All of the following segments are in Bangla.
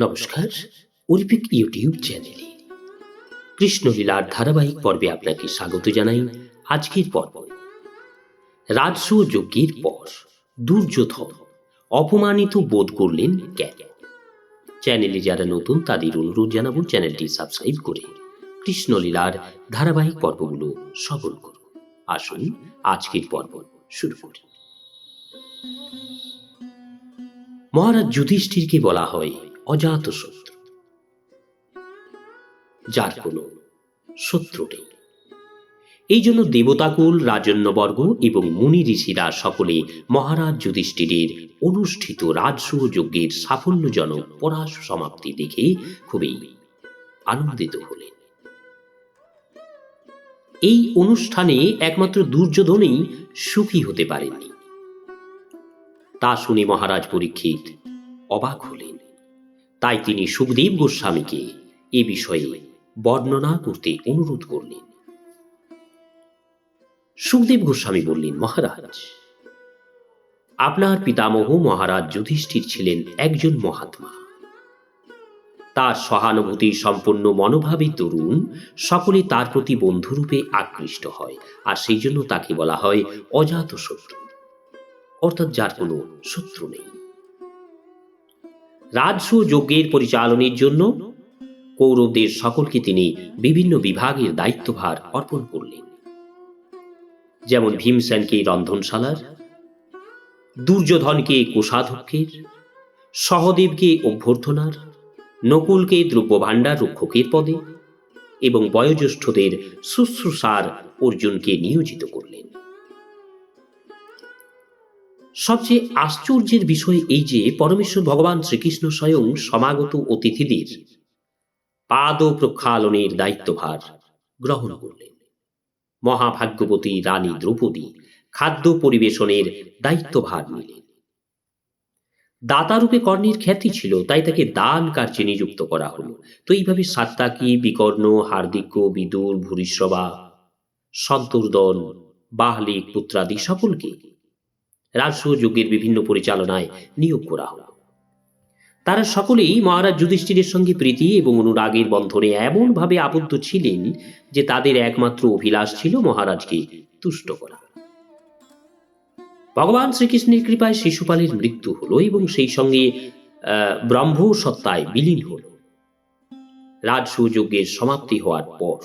নমস্কার অলিম্পিক ইউটিউব চ্যানেলে কৃষ্ণলীলার ধারাবাহিক পর্বে আপনাকে স্বাগত জানাই আজকের পর্ব। রাজস্ব যজ্ঞের পর দুর্যোধন অপমানিত বোধ করলেন কেন? চ্যানেলে যারা নতুন, তাদের অনুরোধ জানাব চ্যানেলটি সাবস্ক্রাইব করে কৃষ্ণলীলার ধারাবাহিক পর্বগুলো সফল করুন। আসুন, আজকের পর্ব শুরু করি। মহারাজ যুধিষ্ঠিরকে বলা হয় অজাত শত্রু, যার কোনো শত্রু নেই। এই জন্য দেবতাকুল, রাজন্যবর্গ এবং মুনি ঋষিরা সকলে মহারাজ যুধিষ্ঠিরের অনুষ্ঠিত রাজস্ব যজ্ঞের সাফল্যজনক পরাশ সমাপ্তি দেখে খুবই আনন্দিত হলেন। এই অনুষ্ঠানে একমাত্র দুর্যোধনেই সুখী হতে পারেননি। তা শুনে মহারাজ পরীক্ষিত অবাক হলেন। তাই তিনি সুখদেব গোস্বামীকে এ বিষয়ে বর্ণনা করতে অনুরোধ করলেন। সুখদেব গোস্বামী বললেন, মহারাজ, আপনার পিতামহ মহারাজ যুধিষ্ঠির ছিলেন একজন মহাত্মা। তার সহানুভূতি সম্পন্ন মনোভাবী তরুণ, সকলে তার প্রতি বন্ধুরূপে আকৃষ্ট হয়, আর সেই জন্য তাকে বলা হয় অজাত শত্রু অর্থাৎ যার কোনো শত্রু নেই। রাজস্ব যজ্ঞের পরিচালনের জন্য কৌরবদের সকলকে তিনি বিভিন্ন বিভাগের দায়িত্বভার অর্পণ করলেন। যেমন ভীমসেনকে রন্ধনশালার, দুর্যোধনকে কোষাধ্যক্ষের, সহদেবকে অভ্যর্থনার, নকুলকে দ্রব্যভাণ্ডার রক্ষকের পদে এবং বয়োজ্যেষ্ঠদের শুশ্রূষার অর্জুনকে নিয়োজিত করলেন। সবচেয়ে আশ্চর্যের বিষয় এই যে, পরমেশ্বর ভগবান শ্রীকৃষ্ণ স্বয়ং সমাগত অতিথিদের পাদ প্রক্ষালনের দায়িত্বভার গ্রহণ করলেন। মহাভাগ্যবতী রানী দ্রৌপদী খাদ্য পরিবেশনের দায়িত্বভার নিলেন। দাতারূপে কর্ণের খ্যাতি ছিল, তাই তাকে দান কার্যে নিযুক্ত করা হলো। তো এইভাবে সাত্তাকি, বিকর্ণ, হার্দিক্য, বিদুর, ভূরিশ্রবা, সন্তর্দন, বাহলিক পুত্রাদি সকলকে রাজস্ব যজ্ঞের বিভিন্ন পরিচালনায় নিয়োগ করা হলো তারা সকলেই মহারাজ যুধিষ্ঠিরের সঙ্গে প্রীতি এবং অনুরাগের বন্ধনে এমনভাবে আবদ্ধ ছিলেন যে তাদের একমাত্র অভিলাষ ছিল মহারাজকে তুষ্ট করা। ভগবান শ্রীকৃষ্ণের কৃপায় শিশুপালের মৃত্যু হল এবং সেই সঙ্গে ব্রহ্ম সত্তায় বিলীন হল। রাজস্ব যজ্ঞের সমাপ্তি হওয়ার পর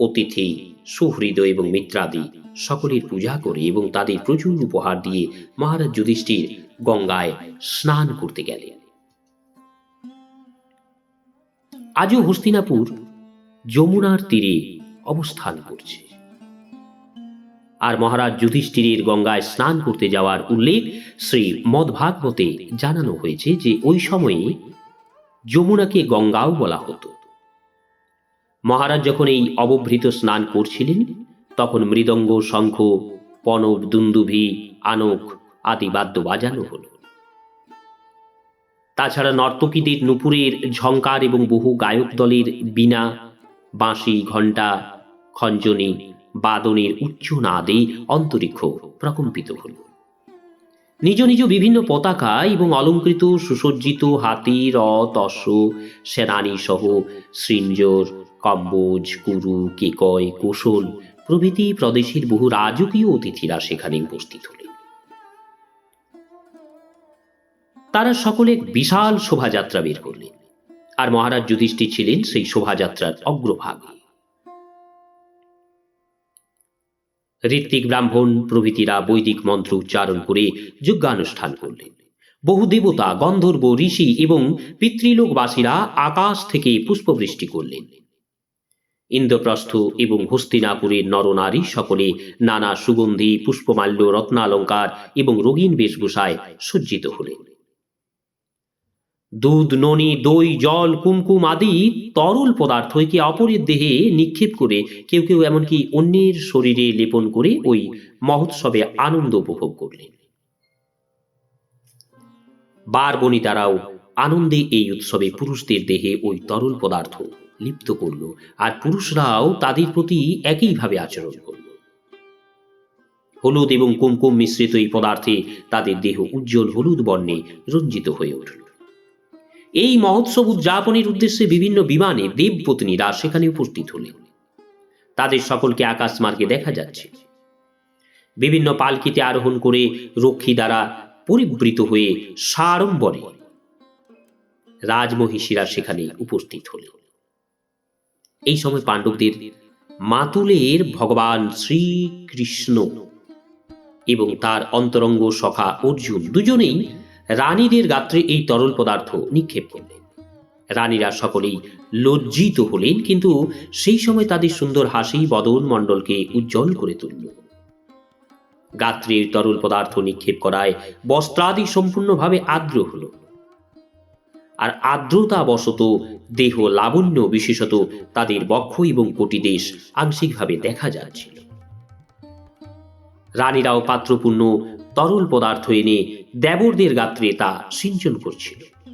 অতিথি সুহৃদয় এবং মিত্রাদি সকলের পূজা করে এবং তাদের প্রচুর উপহার দিয়ে মহারাজ যুধিষ্ঠির গঙ্গায় স্নান করতে গেলেন। আজও হস্তিনাপুর যমুনার তীরে অবস্থান করছে। আর মহারাজ যুধিষ্ঠিরের গঙ্গায় স্নান করতে যাওয়ার উল্লেখ শ্রী মদভাগবতে জানানো হয়েছে যে ওই সময়ে যমুনাকে গঙ্গাও বলা হতো। মহারাজ যখন এই অবভৃত স্নান করছিলেন তখন মৃদঙ্গ, শঙ্খ, পনব, দুন্দুভি, আনক আদি বাদ্য বাজানো হলো। তাছাড়া নর্তকীদের নুপুরের ঝঙ্কার এবং বহু গায়ক দলের বীণা, বাঁশি, ঘণ্টা, খঞ্জনি, বাদনের উচ্চ নাদে অন্তরিক্ষ প্রকম্পিত হল। নিজ নিজ বিভিন্ন পতাকা এবং অলঙ্কৃত, সুসজ্জিত হাতি, রথ, অশ্ব সেনানী সহ শৃঞ্জর কম্বোজ, কুরু, কেকয়, কোশল প্রভৃতি প্রদেশের বহু রাজকীয় অতিথিরা সেখানে উপস্থিত হলেন। তারা সকলে বিশাল শোভাযাত্রা বের করলেন। আর মহারাজ যুধিষ্ঠির ছিলেন সেই শোভাযাত্রার অগ্রভাগে। ঋত্বিক ব্রাহ্মণ প্রভৃতিরা বৈদিক মন্ত্র উচ্চারণ করে যজ্ঞানুষ্ঠান করলেন। বহু দেবতা, গন্ধর্ব, ঋষি এবং পিতৃলোকবাসীরা আকাশ থেকে পুষ্পবৃষ্টি করলেন। ইন্দ্রপ্রস্থ এবং হস্তিনাপুরের নরনারী সকলে নানা সুগন্ধি, পুষ্পমাল্য, রত্নালঙ্কার এবং রঙিন বেশভূষায় সজ্জিত হলেন দুধ, ননি, দই, জল, কুমকুম আদি তরল পদার্থ একে অপরের দেহে নিক্ষেপ করে কেউ কেউ এমনকি অন্যের শরীরে লেপন করে ওই মহোৎসবে আনন্দ উপভোগ করলেন। বার বনিতারাও আনন্দে এই উৎসবে পুরুষদের দেহে ওই তরল পদার্থ লিপ্ত করল আর পুরুষরাও তাদের প্রতি একইভাবে আচরণ করল। হলুদ এবং কুমকুম মিশ্রিত এই পদার্থে তাদের দেহ উজ্জ্বল হলুদ বর্ণে রঞ্জিত হয়ে উঠল। এই মহোৎসব উদযাপনের উদ্দেশ্যে বিভিন্ন বিমানে দেবপত্নীরা সেখানে উপস্থিত হলেন। তাদের সকলকে আকাশ মার্গে দেখা যাচ্ছে। বিভিন্ন পালকিতে আরোহণ করে রক্ষী দ্বারা পরিবৃত হয়ে সাড়ম্বরে রাজমহিষীরা সেখানে উপস্থিত হলেন। এই সময় পাণ্ডবদের মাতুলের ভগবান শ্রীকৃষ্ণ এবং তার অন্তরঙ্গ সখা অর্জুন দুজনেই রানীদের গাত্রে এই তরল পদার্থ নিক্ষেপ করলেন। রানীরা সকলেই লজ্জিত হলেন, কিন্তু সেই সময় তাদের সুন্দর হাসি বদন মণ্ডলকে উজ্জ্বল করে তুলল। গাত্রের তরল পদার্থ নিক্ষেপ করায় বস্ত্রাদি সম্পূর্ণভাবে আর্দ্র হল। আর আর্দ্রতা বশত দেহ লাবণ্য, বিশেষত তাদের বক্ষ এবং কোটিদেশ আংশিকভাবে দেখা যাচ্ছিল। রানীরাও পাত্রপূর্ণ তরল পদার্থ এনে দেবরদের গাত্রে তা সিঞ্চন করছিল।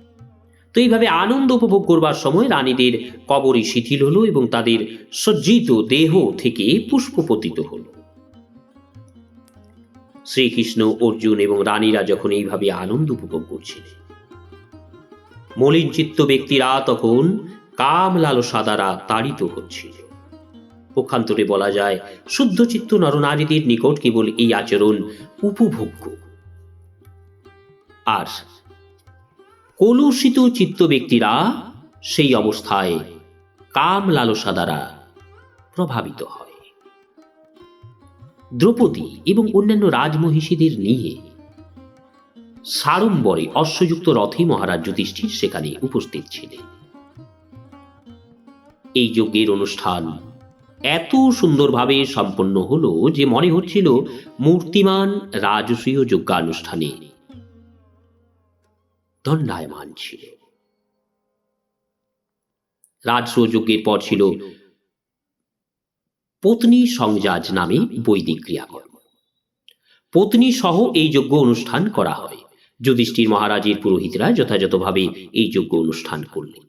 তো এইভাবে আনন্দ উপভোগ করবার সময় রানীদের কবরে শিথিল হলো এবং তাদের সজ্জিত দেহ থেকে পুষ্প পতিত হলো। শ্রীকৃষ্ণ, অর্জুন এবং রানীরা যখন এইভাবে আনন্দ উপভোগ করছিলেন মলিন চিত্ত ব্যক্তিরা তখন কাম লালসা দ্বারা তাড়িত হচ্ছিল। পক্ষান্তরে বলা যায় শুদ্ধ চিত্ত নরনারীদের নিকট কেবল এই আচরণ উপভোগ্য। আর কলুষিত চিত্ত ব্যক্তিরা সেই অবস্থায় কাম লালসা দ্বারা প্রভাবিত হয়। দ্রৌপদী এবং অন্যান্য রাজমহিষীদের নিয়ে সাড়ম্বরে অশ্বযুক্ত রথে মহারাজ যুধিষ্ঠির সেখানে উপস্থিত ছিলেন। এই যজ্ঞের অনুষ্ঠান এত সুন্দরভাবে সম্পন্ন হলো যে মনে হচ্ছিল মূর্তিমান রাজসীয় যজ্ঞানুষ্ঠানে দণ্ডায়মান ছিল। রাজসূয় যজ্ঞের পর ছিল পত্নী সংজাজ নামে বৈদিক ক্রিয়াকর্ম। পত্নী সহ এই যজ্ঞ অনুষ্ঠান করা হয়। যুধিষ্ঠির মহারাজের পুরোহিতরা যথাযথভাবে এই যজ্ঞ অনুষ্ঠান করলেন।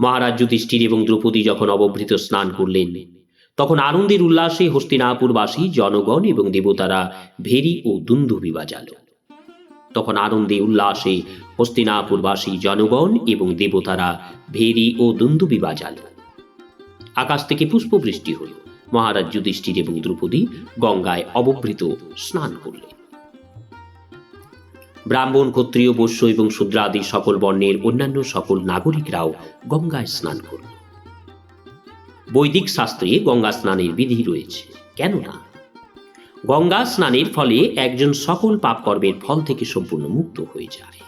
মহারাজ যুধিষ্ঠির এবং দ্রৌপদী যখন অবভৃত স্নান করলেন, তখন আনন্দের উল্লাসে হস্তিনাপুরবাসী, জনগণ এবং দেবতারা ভেরি ও দুন্দুভি বাজাল। তখন আনন্দে উল্লাসে হস্তিনাপুরবাসী, জনগণ এবং দেবতারা ভেরি ও দুন্দুবি বাজাল। আকাশ থেকে পুষ্পবৃষ্টি হল। মহারাজ যুধিষ্ঠির এবং দ্রৌপদী গঙ্গায় অবভৃত স্নান করলেন। ব্রাহ্মণ, ক্ষত্রিয়, বৈশ্য এবং শূদ্রাদি সকল বর্ণের অন্যান্য সকল নাগরিকরাও গঙ্গায় স্নান করল। বৈদিক শাস্ত্রে গঙ্গা স্নানের বিধি রয়েছে। কেননা গঙ্গা স্নানের ফলে একজন সকল পাপকর্মের ফল থেকে সম্পূর্ণ মুক্ত হয়ে যায়।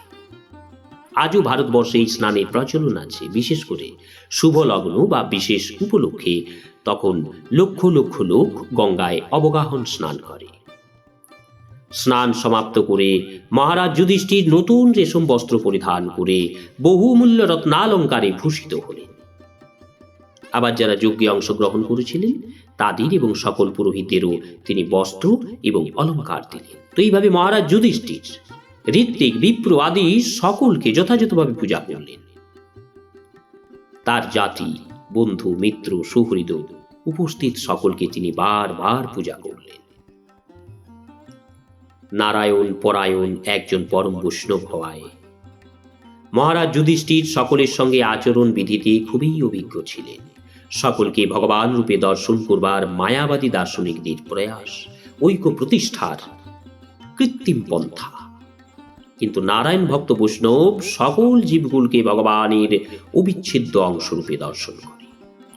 আজও ভারতবর্ষে এই স্নানের প্রচলন আছে। বিশেষ করে শুভ লগ্ন বা বিশেষ উপলক্ষে তখন লক্ষ লক্ষ লোক গঙ্গায় অবগাহন স্নান করে। স্নান সমাপ্ত করে মহারাজ যুধিষ্ঠির নতুন রেশম বস্ত্র পরিধান করে বহুমূল্য রত্নালঙ্কারে ভূষিত হলেন। আবার যারা যজ্ঞে অংশগ্রহণ করেছিলেন, তাদের এবং সকল পুরোহিতদেরও তিনি বস্ত্র এবং অলঙ্কার দিলেন। তো এইভাবে মহারাজ যুধিষ্ঠির, ঋত্বিক, বিপ্র আদি সকলকে যথাযথভাবে পূজা করলেন। তার জাতি, বন্ধু, মিত্র, সুহৃদ উপস্থিত সকলকে তিনি বারবার পূজা করলেন। নারায়ণ পরায়ণ একজন পরম বৈষ্ণব হওয়ায়। মহারাজ যুধিষ্ঠির সকলের সঙ্গে আচরণ বিধিতে খুবই অভিজ্ঞ ছিলেন। সকলকে ভগবান রূপে দর্শন করবার মায়াবাদী দার্শনিকদের প্রয়াস, ঐক্য প্রতিষ্ঠার কৃত্রিম পন্থা। কিন্তু নারায়ণ ভক্ত বৈষ্ণব সকল জীবগুলোকে ভগবানের অবিচ্ছেদ্য অংশরূপে দর্শন করে।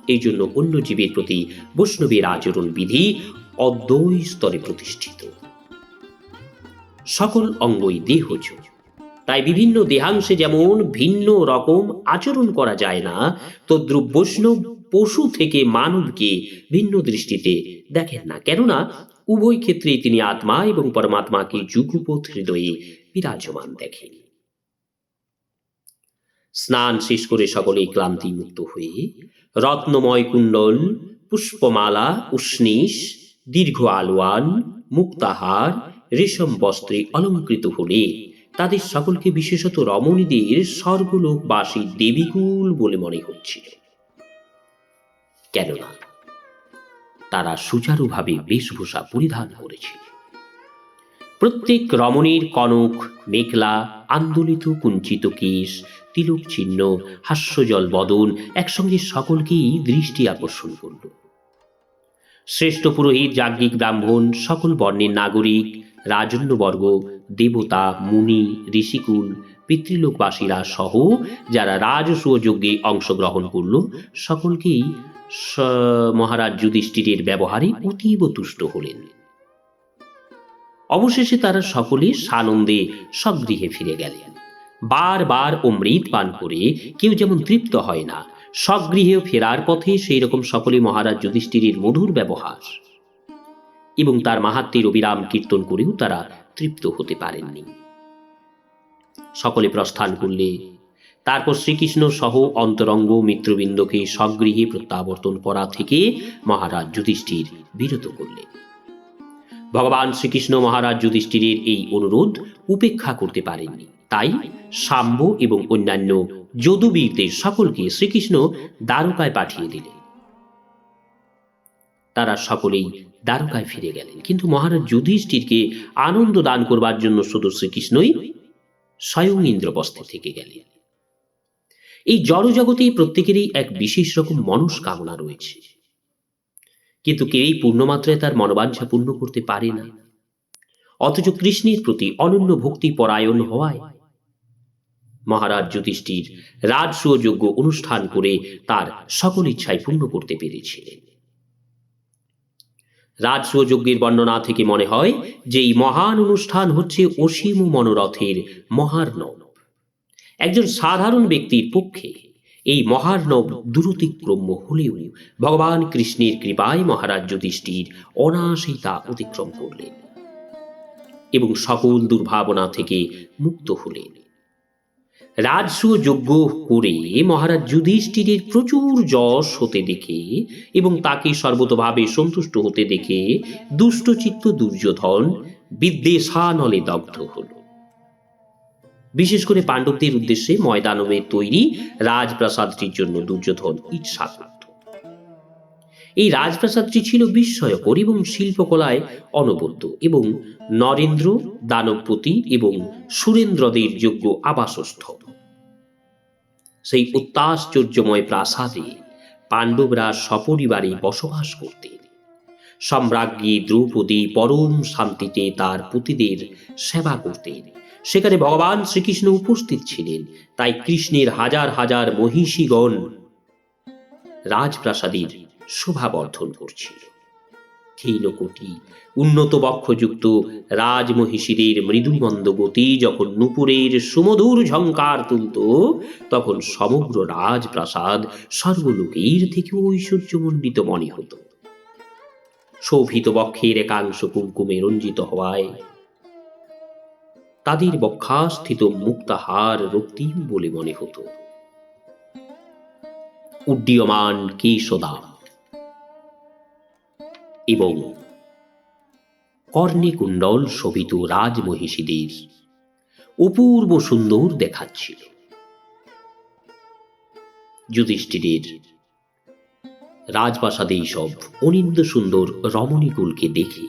এই জন্য অন্য জীবের প্রতি বৈষ্ণবের আচরণ বিধি অদ্বৈ স্তরে প্রতিষ্ঠিত। সকল অঙ্গই দেহজ। তাই বিভিন্ন দেহাংশে যেমন ভিন্ন রকম আচরণ করা যায় না, তদ্রুপ বৈষ্ণব পশু থেকে মানবকে ভিন্ন দৃষ্টিতে দেখেন না। কেননা, উভয় ক্ষেত্রেই তিনি আত্মা এবং পরমাত্মাকে যুগপথ হৃদয়ে বিরাজমান দেখেন। স্নান শেষ করে সকলেই ক্লান্তি মুক্ত হয়ে রত্নময় কুণ্ডল, পুষ্পমালা, উষ্ণীষ, দীর্ঘ আলোয়ান, মুক্তাহার রেশম বস্ত্রে অলঙ্কৃত হলে তাদের সকলকে বিশেষত রমণীদের স্বর্গলোকবাসী দেবীকুল বলে মনে হচ্ছিল। কেননা তারা সুচারুভাবে বেশভূষা পরিধান করেছিল। প্রত্যেক রমণীর কনক মেঘলা আন্দোলিত কুঞ্চিত কেশ, তিলক চিহ্ন, হাস্যজল বদন একসঙ্গে সকলকেই দৃষ্টি আকর্ষণ করল। শ্রেষ্ঠ পুরোহিত, যাজ্ঞিক, ব্রাহ্মণ, সকল বর্ণের নাগরিক রাজন্যবর্গ দেবতা, মুনি, ঋষিকুল, পিতৃলোকবাসীরা সহ যারা রাজসূয় যজ্ঞে অংশগ্রহণ করল, সকলকেই মহারাজ যুধিষ্ঠিরের ব্যবহারে অতীব তুষ্ট হলেন। অবশেষে তারা সকলে সানন্দে স্বগৃহে ফিরে গেলেন। বারবার অমৃত পান করে কেউ যেমন তৃপ্ত হয় না স্বগৃহে ফেরার পথে সেই রকম সকলে মহারাজ যুধিষ্ঠিরের মধুর ব্যবহার। এবং তার মাহাত্মের অবিরাম কীর্তন করেও তারা তৃপ্ত হতে পারেননি। সকলে প্রস্থান করলে, তারপর শ্রীকৃষ্ণ সহ অন্তরঙ্গ মিত্রবৃন্দকে স্বগৃহে প্রত্যাবর্তন করা থেকে মহারাজ যুধিষ্ঠির বিরত করলেন। ভগবান শ্রীকৃষ্ণ মহারাজ যুধিষ্ঠিরের এই অনুরোধ উপেক্ষা করতে পারেননি। তাই সাম্য এবং অন্যান্য যদুবীরদের সকলকে শ্রীকৃষ্ণ দ্বারকায় পাঠিয়ে দিলেন। তারা সকলেই দ্বারকায় ফিরে গেলেন। কিন্তু মহারাজ যুধিষ্ঠিরকে আনন্দ দান করবার জন্য শুধু শ্রীকৃষ্ণই স্বয়ং ইন্দ্রপ্রস্থে থেকে গেলেন। এই জড়জগতে প্রত্যেকেরই এক বিশেষ রকম মনস্কামনা রয়েছে। কিন্তু কেউই পূর্ণমাত্রায় তার মনোবাঞ্ছা পূর্ণ করতে পারে না। অথচ কৃষ্ণের প্রতি অনন্য ভক্তি পরায়ণ হওয়ায় মহারাজ যুধিষ্ঠির রাজসূয়যোগ্য অনুষ্ঠান করে তার সকল ইচ্ছায় পূর্ণ করতে পেরেছিলেন। রাজসূয়যজ্ঞের বর্ণনা থেকে মনে হয় যে এই মহান অনুষ্ঠান হচ্ছে অসীম মনোরথের মহার্ণব। একজন সাধারণ ব্যক্তির পক্ষে এই মহার্ণব দূরতিক্রম্য হলেও ভগবান কৃষ্ণের কৃপায় মহারাজ যুধিষ্ঠির অনায়াসেই তা অতিক্রম করলেন এবং সকল দুর্ভাবনা থেকে মুক্ত হলেন। রাজসূয় যজ্ঞ করে মহারাজ যুধিষ্ঠিরের প্রচুর যশ হতে দেখে এবং তাকে সর্বতভাবে সন্তুষ্ট হতে দেখে দুষ্টচিত্ত দুর্যোধন বিদ্বেষানলে দগ্ধ হল। বিশেষ করে পাণ্ডবদের উদ্দেশ্যে ময়দানবের তৈরি রাজপ্রাসাদটির জন্য দুর্যোধন ইচ্ছা এই রাজপ্রাসাদটি ছিল বিস্ময়কর এবং শিল্পকলায় অনবদ্য এবং নরেন্দ্র, দানবপতি এবং সুরেন্দ্রদের যোগ্য আবাসস্থল। সেই অত্যাশ্চর্যময় প্রাসাদে পাণ্ডবরা সপরিবারে বসবাস করতেন। সম্রাজ্ঞী দ্রৌপদী পরম শান্তিতে তার পুতিদের সেবা করতেন। সেখানে ভগবান শ্রীকৃষ্ণ উপস্থিত ছিলেন। তাই কৃষ্ণের হাজার হাজার মহিষীগণ রাজপ্রাসাদের শোভাবর্ধন করছিল খেইলকোটি উন্নত বক্ষযুক্ত রাজমহিষীদের মৃদুমন্দ গতি যখন নুপুরের সুমধুর ঝঙ্কার তুলত, তখন সমগ্র রাজপ্রাসাদ সর্বলোকের থেকে ঐশ্বর্যমণ্ডিত মনে হতো। শোভিত বক্ষের একাংশ কুমকুমে রঞ্জিত হওয়ায় তাদের বক্ষাস্থিত মুক্তাহার রক্তিম বলে মনে হতো। উড্ডীয়মান কেশদাম এবং কর্ণে কুণ্ডল শোভিত রাজমহিষীদের অপূর্ব সুন্দর দেখাচ্ছিল। যুধিষ্ঠিরের রাজপ্রাসাদে সব অনিন্দ সুন্দর রমণীকুলকে দেখে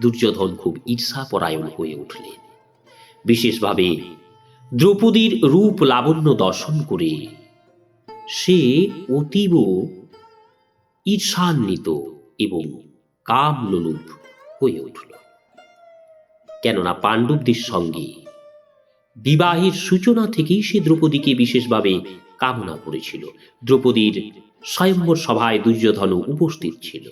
দুর্যোধন খুব ঈর্ষাপরায়ণ হয়ে উঠলেন। বিশেষভাবে দ্রৌপদীর রূপ লাবণ্য দর্শন করে সে অতীব ঈর্ষান্বিত এবং কামলোলুপ হয়ে উঠল। কেননা পাণ্ডবদের সঙ্গে বিবাহের সূচনা থেকেই সে দ্রৌপদীকে বিশেষভাবে কামনা করেছিল। দ্রৌপদীর স্বয়ম্বর সভায় দুর্যোধন উপস্থিত ছিল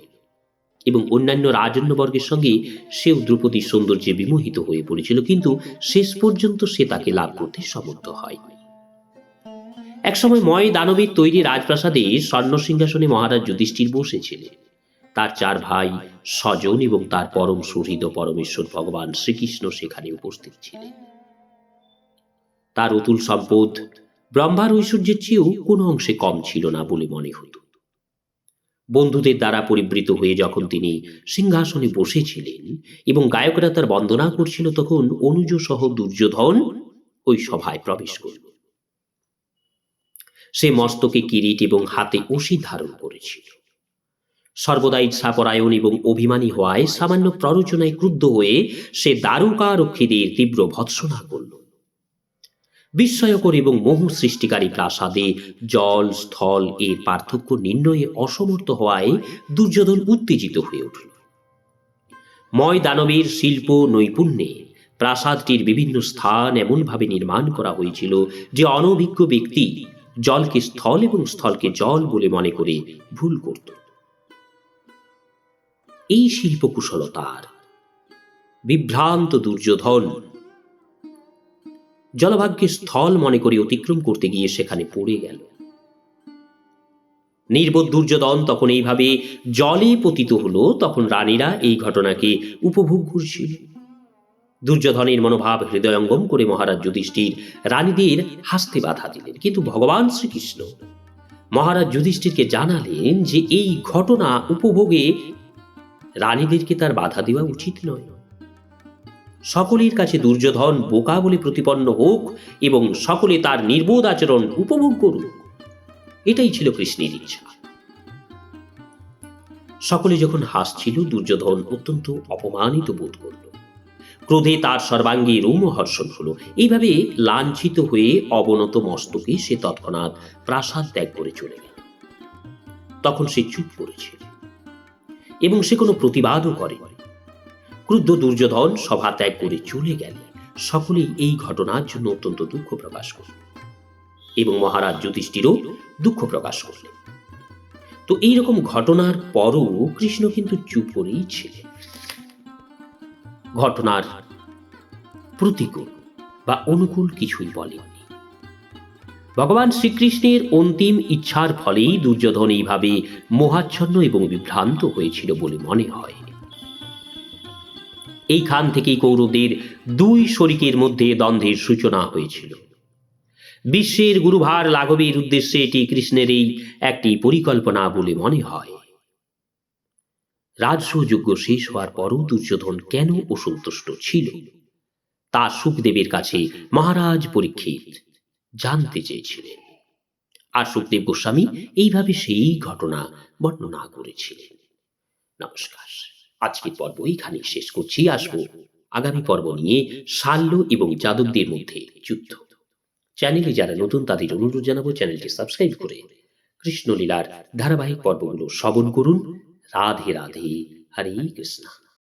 এবং অন্যান্য রাজন্যবর্গের সঙ্গে সেও দ্রৌপদীর সৌন্দর্যে বিমোহিত হয়ে পড়েছিল, কিন্তু শেষ পর্যন্ত সে তাকে লাভ করতে সমর্থ হয়নি একসময় ময় দানবের তৈরি রাজপ্রাসাদে স্বর্ণ সিংহাসনে মহারাজ যুধিষ্ঠির বসেছিলেন। তার চার ভাই স্বজন এবং তার পরম সুহৃদ পরমেশ্বর ভগবান শ্রীকৃষ্ণ সেখানে উপস্থিত ছিলেন। তার অতুল সম্পদ ব্রহ্মার ঐশ্বর্যের চেয়েও কোনো অংশে কম ছিল না বলে মনে হতো। বন্ধুদের দ্বারা পরিবৃত হয়ে যখন তিনি সিংহাসনে বসেছিলেন এবং গায়করা তার বন্দনা করছিল তখন অনুজ সহ দুর্যোধন ওই সভায় প্রবেশ করল। সে মস্তকে কিরিট এবং হাতে অসি ধারণ করেছিল। সর্বদা ইচ্ছাপরায়ণ এবং অভিমানী হওয়ায় সামান্য প্ররোচনায় ক্রুদ্ধ হয়ে সে দ্বারকারক্ষীদের তীব্র ভৎসনা করল। বিস্ময়কর এবং মোহ সৃষ্টিকারী প্রাসাদে জল, স্থল এর পার্থক্য নির্ণয়ে অসমর্থ হওয়ায় দুর্যোধন উত্তেজিত হয়ে উঠল। ময় দানবের শিল্প নৈপুণ্যে প্রাসাদটির বিভিন্ন স্থান এমনভাবে নির্মাণ করা হয়েছিল যে অনভিজ্ঞ ব্যক্তি জলকে স্থল এবং স্থলকে জল বলে মনে করে ভুল করত। এই শিল্পকুশলতার। বিভ্রান্ত দুর্যোধন। জলভাগ্যে স্থল মনে করে অতিক্রম করতে গিয়ে সেখানে পড়ে গেল। নির্বোধ দুর্যোধন তখন এইভাবে জলে পতিত হলো, তখন রানীরা এই ঘটনাকে উপভোগ করছিল। দুর্যোধনের মনোভাব হৃদয়ঙ্গম করে মহারাজ যুধিষ্ঠির রানীদের হাসতে বাধা দিলেন। কিন্তু ভগবান শ্রীকৃষ্ণ, মহারাজ যুধিষ্ঠিরকে জানালেন যে এই ঘটনা উপভোগে রানীদেরকে তার বাধা দেওয়া উচিত নয়? সকলের কাছে দুর্যোধন বোকা বলে প্রতিপন্ন হোক এবং সকলে তার নির্বোধ আচরণ উপভোগ করুক। এটাই ছিল কৃষ্ণের ইচ্ছা। সকলে যখন হাসছিল, দুর্যোধন অত্যন্ত অপমানিত বোধ করল। ক্রোধে তার সর্বাঙ্গে রোমহর্ষণ হলো। এইভাবে লাঞ্ছিত হয়ে অবনত মস্তকে সে তৎক্ষণাৎ প্রাসাদ ত্যাগ করে চলে গেল। তখন সে চুপ করেছিল। এবং সে কোনো প্রতিবাদও করে। ক্রুদ্ধ দুর্যোধন সভা ত্যাগ করে চলে গেলে সকলেই এই ঘটনার জন্য অত্যন্ত দুঃখ প্রকাশ করল এবং মহারাজ যুধিষ্ঠিরও দুঃখ প্রকাশ করলেন। তো এইরকম ঘটনার পরও কৃষ্ণ কিন্তু চুপ করেই ছিলেন। ঘটনার প্রতিকূল বা অনুকূল কিছুই বলেননি। ভগবান শ্রীকৃষ্ণের অন্তিম ইচ্ছার ফলেই দুর্যোধন এইভাবে মোহাচ্ছন্ন এবং বিভ্রান্ত হয়েছিল বলে মনে হয়। এইখান থেকেই কৌরবদের দুই শরিকের মধ্যে দ্বন্দ্বের সূচনা হয়েছিল। বিশ্বের গুরুভার লাঘবের উদ্দেশ্যে এটি কৃষ্ণের এই একটি পরিকল্পনা বলে মনে হয়। রাজসযজ্ঞ শেষ হওয়ার পরও দুর্যোধন কেন অসন্তুষ্ট ছিল? তা সুখদেবের কাছে মহারাজ পরীক্ষিত। জানতে চেয়েছিলেন। আর সুখদেব গোস্বামী এইভাবে সেই ঘটনা বর্ণনা করেছিলেন। নমস্কার। আজকের পর্ব এখানেই শেষ করছি। আসব আগামী পর্ব নিয়ে শাল্য এবং যাদবদের মধ্যে যুদ্ধ। চ্যানেলে যারা নতুন, তাদের অনুরোধ জানাব চ্যানেলটি সাবস্ক্রাইব করে কৃষ্ণলীলার ধারাবাহিক পর্বগুলো শ্রবণ করুন। রাধে রাধে, হরে কৃষ্ণ।